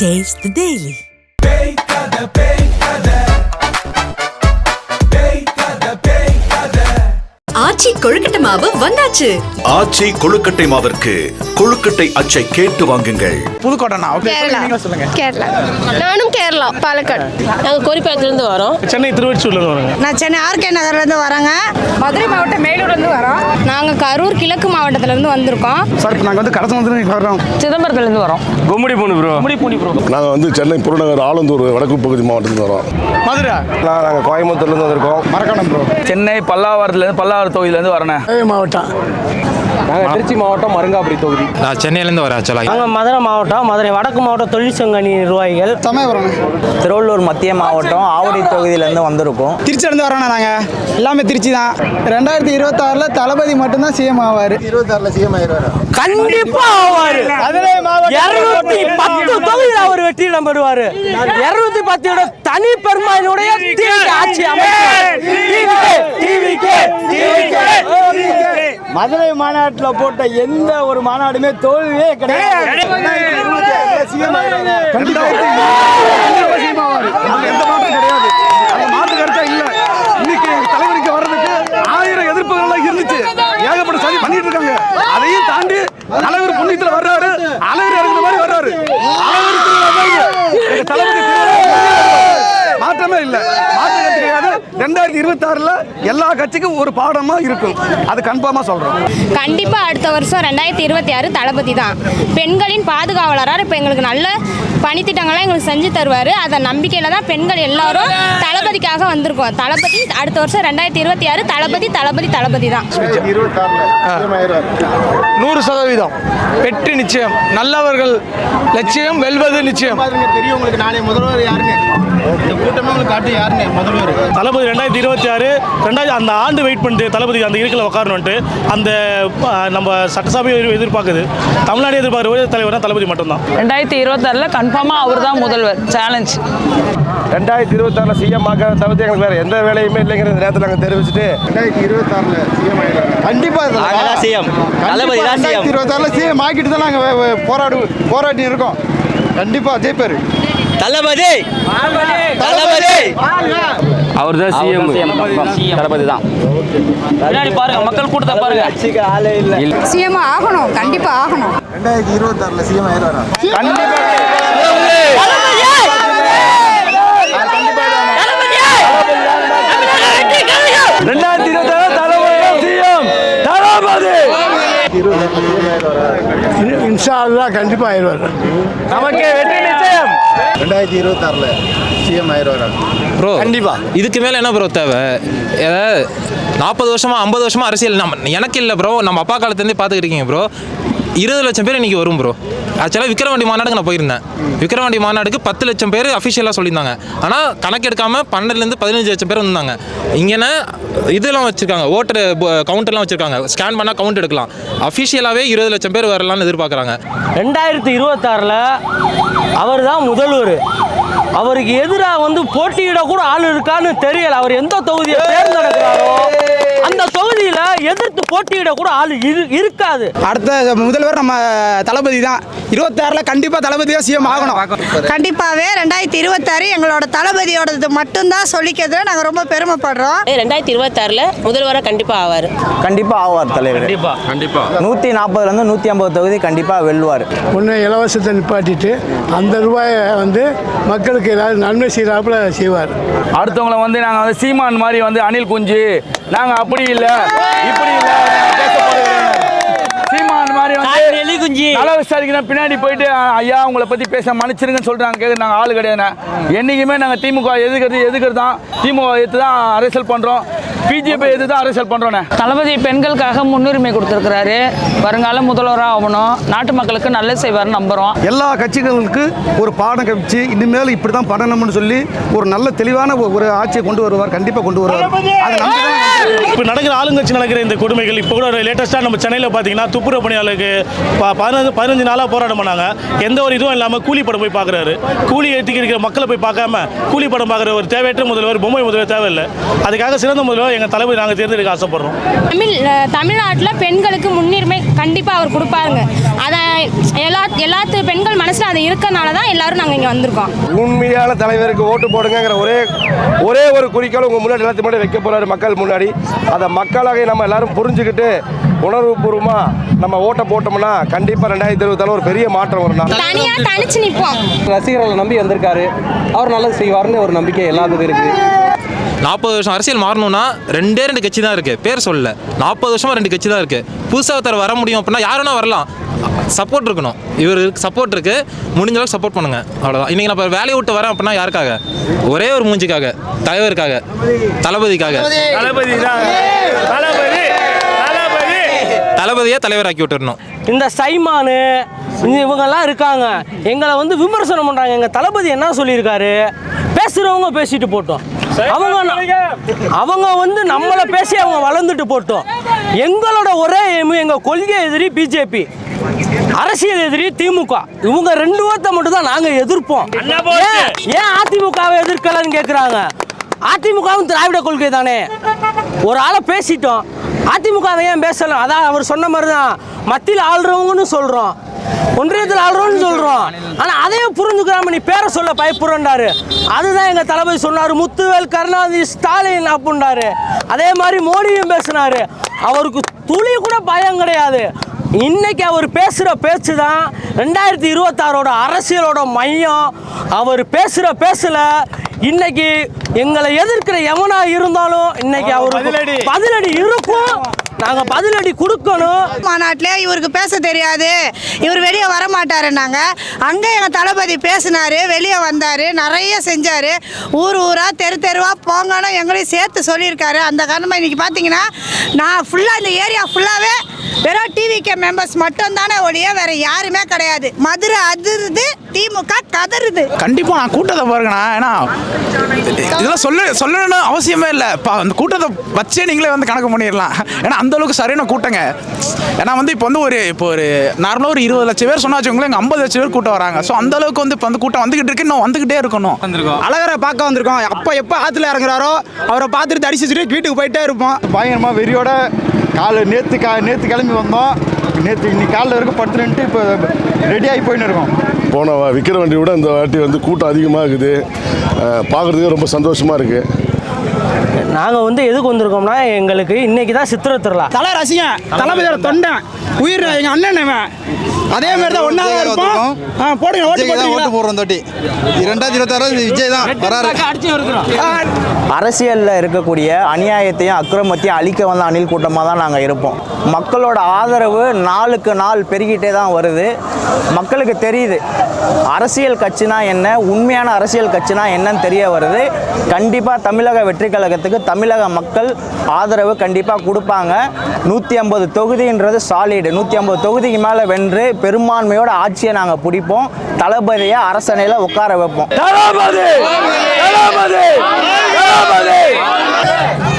Taste the Daily. ஆச்சி கொழுக்கட்டை மாவு வந்தாச்சு. ஆச்சி கொழுக்கட்டை மாவிற்கு கொழுக்கட்டை அச்சை கேட்டு வாங்குங்கள். புதுக்கோட்டைண்ணா. ஓகே கேரளா. நீங்க சொல்லுங்க. கேரளா. நானும் கேரளா பாலக்காடு. நாங்கள் கோரிப்பாக்கத்துலேருந்து வரோம். சென்னை திருவொற்றியூர்லேருந்து வரோங்க. நான் சென்னை ஆர்கே நகர்லேருந்து வரேங்க. மதுரை மாவட்டம் மேலூர்லேருந்து வரோம். நாங்கள் கரூர் கிழக்கு மாவட்டத்திலேருந்து வந்திருக்கோம். சார் நாங்கள் வந்து கடத்த வந்து வர்றோம் சிதம்பரத்துலேருந்து வரோம். கும்மிடி பூண்டு ப்ரோ முடி பூனி ப்ரோ நாங்கள் வந்து சென்னை புறநகர் ஆலந்தூர் வடக்கு பகுதி மாவட்டத்தில் வரோம். மதுரை? நாங்கள் கோயம்புத்தூர்லேருந்து வந்திருக்கோம். மரக்காணம் ப்ரோ சென்னை பல்லாவரத்துலேருந்து பல்லாவரம் தொகுதியிலேருந்து வரேன். மாவட்டம். நாங்கள் திருச்சி மாவட்டம் மருங்காபுரி தொகுதி. நான் சென்னையிலேருந்து வரேன் ஆக்சுவலாக நாங்கள் மதுரை மாவட்டம் மதுரை வடக்கு மாவட்ட தொழிற்சங்கனி நிர்வாகிகள். சமயபுரம். திருவள்ளூர் மத்திய மாவட்டம் ஆவடி தொகுதியிலேருந்து வந்திருக்கோம். திருச்சியிலேருந்து வரோண்ணா நாங்கள் எல்லாமே திருச்சி தான். ரெண்டாயிரத்தி இருபத்தாறில் தளபதி மட்டும்தான் சிஎம் ஆவார். கண்டிப்பா ஆவாரு. இருநூத்தி பத்து தொகுதியில் அவர் வெற்றி நம்பருவாரு இருநூத்தி பத்தோட தனி பெருமானுடைய ஆட்சி மதுரை மாநாட்டில் போட்ட எந்த ஒரு மாநாடுமே தோல்வியே கிடையாது. தலைவருக்கு வர்றதுக்கு ஆயிரம் எதிர்ப்புகள் இருந்துச்சு. ஏகப்பட்ட சதி பண்ணிட்டு இருக்காங்க. அதையும் தாண்டி தலைவர் புண்ணியத்துல வர்றாரு. அழகர் இறங்குற மாதிரி வர்றாரு. திருவிழா மாற்றமே இல்ல. மாற்று கிடையாது. ரெண்டாயிரத்தி இருபத்தி ஆறுல எல்லா கட்சிக்கும் ஒரு பாடமா இருக்கும். அது கன்ஃபார்மா சொல்றோம் கண்டிப்பாக அடுத்த வருஷம் ரெண்டாயிரத்தி இருபத்தி ஆறு தளபதி தான். பெண்களின் பாதுகாவலராக இப்போ எங்களுக்கு நல்ல பணித்திட்டங்கள்லாம் எங்களுக்கு செஞ்சு தருவார். அதை நம்பிக்கையில் தான் பெண்கள் எல்லாரும் தளபதிக்காக வந்திருக்கோம். தளபதி அடுத்த வருஷம் ரெண்டாயிரத்தி இருபத்தி ஆறு தளபதி தளபதி தளபதி தான். நூறு சதவீதம். வெற்றி நிச்சயம். நல்லவர்கள் லட்சியம் வெல்வது நிச்சயம். தெரியும் உங்களுக்கு. நாளை முதல்வர் யாருன்னு. இந்த கூட்டமே காட்டு யாருன்னு முதல்வர் தளபதி ரெண்டாயிரத்தி இருபத்தி ஆறு ரெண்டாயிரத்தி அந்த ஆண்டு வெயிட் பண்ணிட்டு தளபதி அந்த இருக்கில் உட்காரணுன்ட்டு அந்த நம்ம சட்டசபை எதிர்- எதிர்பார்க்குது. தமிழ்நாடு எதிர்பார்க்குற ஒரே தலைவர்னா தளபதி மட்டும்தான். ரெண்டாயிரத்தி இருபத்தாறில் கன்ஃபார்மாக அவர் தான் முதல்வர். சேலஞ்ச் ரெண்டாயிரத்தி இருபத்தாறில் சிஎம் ஆக்க தவிர்த்து எங்களுக்கு வேறு எந்த வேலையுமே இல்லைங்கிற நேரத்தில் நாங்கள் தெரிவிச்சுட்டு ரெண்டாயிரத்தி இருபத்தாறில் சிஎம் ஆகிடுறாங்க கண்டிப்பாக சிஎம் தளபதி தான் சிஎம் இருபத்தாறுல சிஎம் ஆக்கிட்டு தான் நாங்கள் போராடு போராட்டி இருக்கோம் கண்டிப்பா ஜெயிப்பாரு. தளபதி தளபதி அவர் தான் சிஎம் தளபதி தான் பின்னாடி பாருங்க மக்கள் கூட்டத்தை பாருங்க கட்சிக்கு ஆளே இல்லை சிஎம் ஆகணும் கண்டிப்பாக ஆகணும் ரெண்டாயிரத்தி இருபத்தாறில் சிஎம் ஆயிடுறாங்க ரெண்டாயிரத்தி இருபத்தாறு தளபதி சிஎம் தளபதி இன்ஷா அல்லா கண்டிப்பாக ஆயிடுவார் நமக்கு வெற்றி நிச்சயம் ரெண்டாயிரத்தி இருபத்தாறில் சிஎம் ஆயிடுவார் ப்ரோ கண்டிப்பாக இதுக்கு மேலே என்ன ப்ரோ தேவை ஏதாவது நாற்பது வருஷமா ஐம்பது வருஷமா அரசியல் நம்ம எனக்கு இல்லை ப்ரோ நம்ம அப்பா காலத்துலேருந்தே பார்த்துக்கிட்டு இருக்கீங்க ப்ரோ இருபது லட்சம் பேர் இன்றைக்கி வரும் ப்ரோ ஆக்சுவலாக விக்ரவாண்டி மாநாடுக்கு நான் போயிருந்தேன். விக்ரவாண்டி மாநாடுக்கு பத்து லட்சம் பேர் அஃபிஷியலாக சொல்லியிருந்தாங்க. ஆனால் கணக்கெடுக்காமல் பன்னெண்டுலேருந்து பதினஞ்சு லட்சம் பேர் வந்தாங்க இங்கேனா இதெல்லாம் வச்சுருக்காங்க. ஓட்டர் கவுண்டர்லாம் வச்சுருக்காங்க. ஸ்கேன் பண்ணால் கவுண்ட் எடுக்கலாம். அஃபிஷியலாகவே இருபது லட்சம் பேர் வரலாம்னு எதிர்பார்க்குறாங்க. ரெண்டாயிரத்தி இருபத்தாறில் அவர் தான் முதல்வர். அவருக்கு எதிராக வந்து போட்டியிட கூட ஆள் இருக்கான்னு தெரியல. அவர் எந்த தொகுதியை தேர்ந்தெடுக்கிறாரோ அந்த தொகுதியில் எதிர்த்து போட்டியிட கூட ஆள் இரு இருக்காது. அடுத்த முதல்வர் நம்ம தளபதி தான். இருபத்தாறுல கண்டிப்பா தளபதி தான் சிஎம் ஆகணும். கண்டிப்பாகவே ரெண்டாயிரத்தி இருபத்தாறு எங்களோட தளபதியோடது மட்டும்தான் சொல்லிக்கிறதுல நாங்கள் ரொம்ப பெருமைப்படுறோம். ரெண்டாயிரத்தி இருபத்தாறில் முதல்வராக கண்டிப்பாக ஆவார். கண்டிப்பாக ஆவார் தலைவர். கண்டிப்பாக கண்டிப்பாக நூற்றி நாற்பதுலேருந்து நூற்றி ஐம்பது தொகுதி கண்டிப்பாக வெல்லுவார். ஒன்று இலவசத்தை நிப்பாட்டிட்டு அந்த ரூபாயை வந்து மக்களுக்கு ஏதாவது நன்மை செய்கிறாப்புல செய்வார். அடுத்தவங்கள வந்து நாங்கள் வந்து சீமான் மாதிரி வந்து அணில் குஞ்சு. நாங்கள் அப்படி இல்லை. இப்படி இல்லை சீமான் மாதிரி வந்து எலி குஞ்சு. நல விசாரிக்கிறேன். பின்னாடி போயிட்டு "அ- ஐயா உங்களை பற்றி பேச மன்னிச்சிருங்கன்னு சொல்கிறாங்க கேட்குறது நாங்கள் ஆள் கிடையாது என்றைக்குமே நாங்கள் திமுக எதுக்கிறது எதுக்கிறது தான். திமுக எடுத்து தான் அரசியல் பண்ணுறோம் பிஜேபி எது தான் அரசியல் பண்ணுறோண்ணே தளபதி பெண்களுக்காக முன்னுரிமை கொடுத்துருக்கிறாரு. வருங்கால முதல்வராக ஆகணும். நாட்டு மக்களுக்கு நல்லது செய்வார்னு நம்புகிறோம் எல்லா கட்சிகளுக்கு ஒரு பாடம் கழிச்சு இனிமேல் இப்படி தான் பண்ணணும்னு சொல்லி ஒரு நல்ல தெளிவான ஒரு ஆட்சியை கொண்டு வருவார் கண்டிப்பாக கொண்டு வருவார். இப்போ நடக்கிற ஆளுங்கட்சி நடக்கிற இந்த கொடுமைகள் இப்போ கூட லேட்டஸ்ட்டாக நம்ம சென்னையில் பார்த்தீங்கன்னா துப்புரவு பணியாளருக்கு ப- பதினஞ்சு பதினஞ்சு நாளாக போராட்டம் பண்ணாங்க. எந்த ஒரு இதுவும் இல்லாமல் கூலி படம் போய் பார்க்குறாரு கூலி ஏற்றிக்கு இருக்கிற மக்களை போய் பார்க்காம கூலி படம் பார்க்குற ஒரு தேவையற்ற முதல்வர் பொம்மை முதல்வர் தேவையில்லை. அதுக்காக சிறந்த முதல்வர் எங்கள் தலைவர் நாங்கள் தேர்ந்தெடுக்க ஆசைப்படுறோம். தமிழ் தமிழ்நாட்டில் பெண்களுக்கு முன்னுரிமை கண்டிப்பாக அவர் கொடுப்பாருங்க. அதை எல்லா எல்லாத்து பெண்கள் மனசில் அது இருக்கறனால தான் எல்லாரும் நாங்கள் இங்கே வந்திருக்கோம். உண்மையான தலைவருக்கு ஓட்டு போடுங்கிற ஒரே ஒரே ஒரு குறிக்கோள் உங்கள் முன்னாடி எல்லாத்தையும் முன்னாடி வைக்க போறாரு மக்கள் முன்னாடி. அதை மக்களாக நம்ம எல்லாரும் புரிஞ்சுக்கிட்டு உணர்வுபூர்வமாக நம்ம ஓட்டை போட்டோம்னா கண்டிப்பாக ரெண்டாயிரத்தி இருபத்தாறு ஒரு பெரிய மாற்றம் வரும். ரசிகர்களை நம்பி வந்திருக்காரு. அவர் நல்லது செய்வார்னு ஒரு நம்பிக்கை எல்லாத்துக்கும் இருக்குது நாற்பது வருஷம் அரசியல் மாறணும்னா ரெண்டே ரெண்டு கட்சி தான் இருக்குது பேர் சொல்லல. நாற்பது வருஷமாக ரெண்டு கட்சி தான் இருக்குது புதுசாக ஒருத்தர் வர முடியும் அப்படின்னா யார் வேணா வரலாம். சப்போர்ட் இருக்கணும். இவர் சப்போர்ட் இருக்கு. முடிஞ்ச அளவுக்கு சப்போர்ட் பண்ணுங்க. அவ்வளோதான் இன்னைக்கு நான் இப்போ வேலையை விட்டு வரேன் அப்படின்னா யாருக்காக? ஒரே ஒரு மூஞ்சிக்காக. தலைவருக்காக. தளபதிக்காக. தளபதி தளபதியே தலைவராக்கி விட்டுறணும். இந்த சைமானு இவங்கெல்லாம் இருக்காங்க. எங்களை வந்து விமர்சனம் பண்ணுறாங்க எங்கள் தளபதி என்ன சொல்லியிருக்காரு? பேசுகிறவங்க பேசிட்டு போட்டோம். அவங்க அவங்க வந்து நம்மளை பேசி அவங்க வளர்ந்துட்டு போட்டோம். எங்களோட ஒரே எய்மு எங்கள் கொள்கை எதிரி பிஜேபி அரசியல் எதிரி திமுக. இவங்க ரெண்டு பேர்த்த மட்டும் தான் நாங்கள் எதிர்ப்போம் ஏன் அதிமுகவை எதிர்க்கலன்னு கேட்குறாங்க அதிமுகவும் திராவிட கொள்கை தானே. ஒரு ஆளை பேசிட்டோம். அதிமுகவை ஏன் பேசலாம் அதான் அவர் சொன்ன மாதிரி தான் மத்தியில் ஆள்றவங்கன்னு சொல்கிறோம் ஒன்றியத்தில் ஆள்றோம்னு சொல்கிறோம் ஆனால் அதையும் புரிஞ்சுக்கிறாம நீ பேரை சொல்ல பயப்படுறாரு அதுதான் எங்கள் தளபதி சொன்னார் முத்துவேல் கருணாநிதி ஸ்டாலின் அப்படின்றாரு அதே மாதிரி மோடியும் பேசினாரு. அவருக்கு துளி கூட பயம் கிடையாது. இன்னைக்கு அவர் பேசுகிற பேச்சு தான் ரெண்டாயிரத்தி இருபத்தாறோட அரசியலோட மையம். அவர் பேசுகிற பேசல இன்னைக்கு எங்களை எதிர்க்கிற எவனா இருந்தாலும் இன்னைக்கு அவர் பதிலடி. பதிலடி இருக்கும். நாங்கள் பதிலடி கொடுக்கணும். மாநாட்டிலே இவருக்கு பேச தெரியாது. இவர் வெளியே வர மாட்டாருன்னாங்க அங்கே எங்கள் தளபதி பேசினாரு வெளியே வந்தார் நிறைய செஞ்சார். ஊர் ஊராக தெரு தெருவாக போங்கன்னு எங்களையும் சேர்த்து சொல்லியிருக்காரு. அந்த காரணமாக இன்றைக்கி பார்த்தீங்கன்னா நான் ஃபுல்லாக இந்த ஏரியா ஃபுல்லாகவே வெறும் டிவிகே மெம்பர்ஸ் மட்டும் தானே ஒழிய வேற யாருமே கிடையாது. மதுரை அதிருது திமுக கதறுது. கண்டிப்பாக நான் கூட்டத்தை பாருங்கண்ணா. ஏன்னா இதெல்லாம் சொல்ல சொல்லணும்னு அவசியமே இல்லை. இப்போ அந்த கூட்டத்தை வச்சே நீங்களே வந்து கணக்கு பண்ணிடலாம். ஏன்னா அந்த அளவுக்கு சரியான கூட்டங்க. ஏன்னா வந்து இப்போ வந்து ஒரு இப்போ ஒரு நார்மலாக ஒரு இருபது லட்சம் பேர் சொன்னா வச்சுக்கோங்களேன் இங்கே ஐம்பது லட்சம் பேர் கூட்டம் வராங்க. ஸோ அந்த அளவுக்கு வந்து இப்போ அந்த கூட்டம் வந்துகிட்டு இருக்கு. இன்னும் வந்துகிட்டே இருக்கணும். அழகரை பார்க்க வந்திருக்கோம். அப்போ எப்போ ஆற்றுல இறங்குறாரோ அவரை பார்த்துட்டு தரிசி வச்சுட்டு வீட்டுக்கு போயிட்டே இருப்போம். பயங்கரமாக வெறியோட காலை நேற்று கா நேற்று கிளம்பி வந்தோம். நேற்று இன்னைக்கு காலைல வரைக்கும் படுத்துட்டு இப்போ ரெடி ஆகி போயின்னு இருக்கோம். போன வா- விக்கிற வண்டி விட இந்த வாட்டி வந்து கூட்டம் அதிகமாக இருக்குது பார்க்கறதுக்கு ரொம்ப சந்தோஷமாக இருக்குது நாங்கள் வந்து எதுக்கு வந்திருக்கோம்னா எங்களுக்கு இன்னைக்கு தான் சித்திரை திருவிழா. தலை ரசிகன் தளபதியோட தொண்டன் உயிர் எங்கள் அண்ணன் இவன். அதே மாதிரி தான் ஒன்றா தான் இருப்போம். ஆ, போடுங்க ஓட்டு போடுறோம் தட்டி. ரெண்டாயிரத்தி இருபத்தாறு விஜய் தான் அரசியலில் இருக்கக்கூடிய அநியாயத்தையும் அக்கிரமத்தையும் அழிக்க வந்த அணில் கூட்டமாக தான் நாங்கள் இருப்போம். மக்களோட ஆதரவு நாளுக்கு நாள் பெருகிட்டே தான் வருது. மக்களுக்கு தெரியுது அரசியல் கட்சினா என்ன உண்மையான அரசியல் கட்சினா என்னன்னு தெரிய வருது. கண்டிப்பாக தமிழக வெற்றி கழகத்துக்கு தமிழக மக்கள் ஆதரவு கண்டிப்பாக கொடுப்பாங்க. நூற்றி ஐம்பது தொகுதின்றது சாலிடு நூற்றி ஐம்பது தொகுதிக்கு மேலே வென்று பெரும்பான்மையோட ஆட்சியை நாங்கள் பிடிப்போம். தளபதியை அரசனையில் உட்கார வைப்போம். தளபதி! தளபதி! தளபதி!